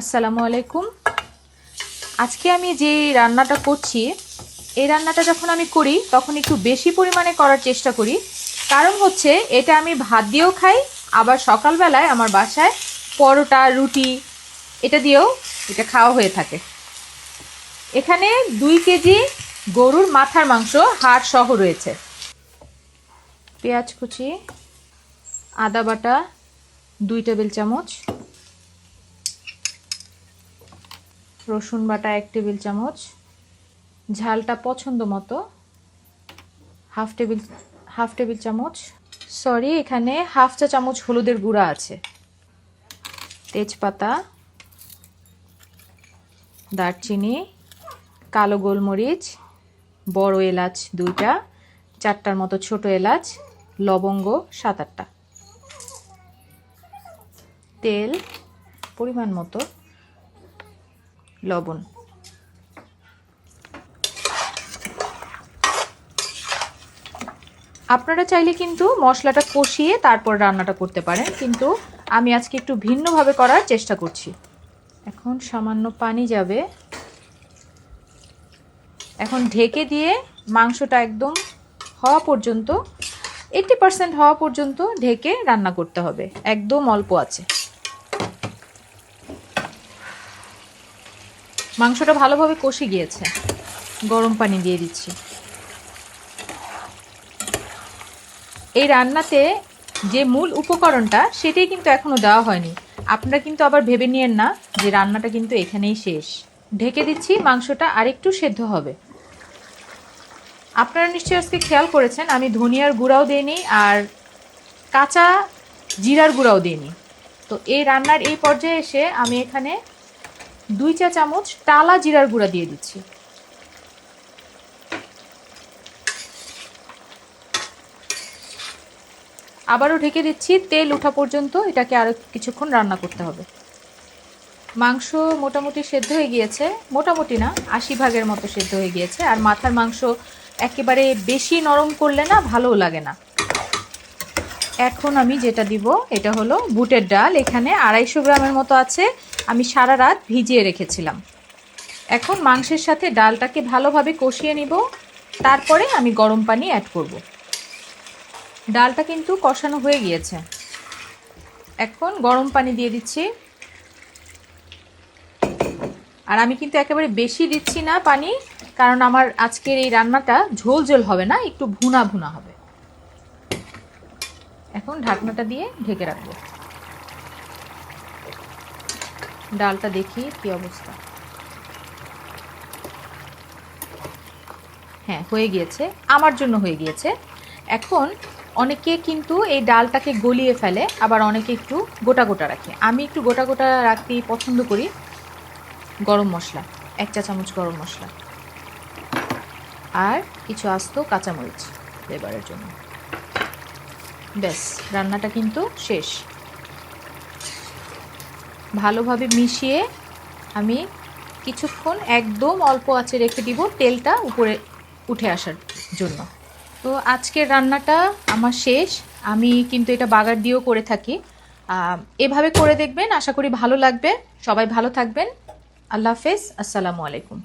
আসসালামু আলাইকুম। আজকে আমি যে রান্নাটা করছি, এই রান্নাটা যখন আমি করি, তখন একটু বেশি পরিমাণে করার চেষ্টা করি। কারণ হচ্ছে, এটা আমি ভাত দিয়েও খাই, আবার সকালবেলায় আমার বাসায় পরোটা, রুটি, এটা দিয়েও এটা খাওয়া হয়ে থাকে। এখানে দুই কেজি গরুর মাথার মাংস, হাড় সহ রয়েছে। পেঁয়াজ কুচি, আদা বাটা, দুই টেবিল চামচ রসুন বাটা এক টেবিল চামচ, ঝালটা পছন্দ মতো, হাফ টেবিল হাফ টেবিল চামচ, সরি, এখানে হাফ চা চামচ হলুদের গুঁড়া আছে, তেজপাতা, দারচিনি, কালো গোলমরিচ, বড় এলাচ দুইটা, চারটার মতো ছোট এলাচ, লবঙ্গ সাত আটটা, তেল পরিমাণ মতো লবণ। আপনারা চাইলে কিন্তু মশলাটা কষিয়ে তারপর রান্নাটা করতে পারেন, কিন্তু আমি আজকে একটু ভিন্নভাবে করার চেষ্টা করছি। এখন সামান্য পানি যাবে। এখন ঢেকে দিয়ে মাংসটা একদম হওয়া পর্যন্ত এইটটি পার্সেন্ট হওয়া পর্যন্ত ঢেকে রান্না করতে হবে। একদম অল্প আছে। মাংসটা ভালোভাবে কষে গিয়েছে। গরম পানি দিয়ে দিচ্ছি। এই রান্নাতে যে মূল উপকরণটা, সেটাই কিন্তু এখনও দেওয়া হয়নি। আপনারা কিন্তু আবার ভেবে নিয়েন না যে রান্নাটা কিন্তু এখানেই শেষ। ঢেকে দিচ্ছি, মাংসটা আরেকটু সেদ্ধ হবে। আপনারা নিশ্চয়ই আজকে খেয়াল করেছেন, আমি ধনিয়ার গুঁড়াও দিইনি আর কাঁচা জিরার গুঁড়াও দিইনি। তো এই রান্নার এই পর্যায়ে এসে আমি এখানে দুই চা চামচ টালা জিরার গুঁড়া দিয়ে দিচ্ছি। আবারও ঢেকে দিচ্ছি, তেল ওঠা পর্যন্ত এটাকে আরও কিছুক্ষণ রান্না করতে হবে। মাংস মোটামুটি সেদ্ধ হয়ে গিয়েছে, মোটামুটি না, আশি ভাগের মতো সেদ্ধ হয়ে গিয়েছে। আর মাথার মাংস একেবারে বেশি নরম করলে না, ভালোও লাগে না। এখন আমি যেটা দিব, এটা হলো বুটের ডাল। এখানে আড়াইশো গ্রামের মতো আছে। আমি সারা রাত ভিজিয়ে রেখেছিলাম। এখন মাংসের সাথে ডালটাকে ভালোভাবে কষিয়ে নিব। তারপরে আমি গরম পানি অ্যাড করব। ডালটা কিন্তু কষানো হয়ে গিয়েছে। এখন গরম পানি দিয়ে দিচ্ছি। আর আমি কিন্তু একেবারে বেশি দিচ্ছি না পানি, কারণ আমার আজকের এই রান্নাটা ঝোল ঝোল হবে না, একটু ভুনা ভুনা হবে। এখন ঢাকনাটা দিয়ে ঢেকে রাখব। ডালটা দেখি কি অবস্থা। হ্যাঁ হয়ে গিয়েছে। আমার জন্য হয়ে গিয়েছে। এখন অনেকে কিন্তু এই ডালটাকে গলিয়ে ফেলে, আবার অনেকে একটু গোটা গোটা রাখে। আমি একটু গোটা গোটা রাখতেই পছন্দ করি। গরম মশলা, এক চা চামচ গরম মশলা। আর কিছু আস্ত কাঁচামরিচ ফ্লেভারের জন্য। ব্যাস রান্নাটা কিন্তু শেষ। ভালোভাবে মিশিয়ে আমি কিছুক্ষণ একদম অল্প আঁচে রেখে দিব তেলটা উপরে উঠে আসার জন্য। তো আজকের রান্নাটা আমার শেষ। আমি কিন্তু এটা বাগার দিয়েও করে থাকি। এভাবে করে দেখবেন, আশা করি ভালো লাগবে। সবাই ভালো থাকবেন। আল্লাহ হাফেজ। আসসালামু আলাইকুম।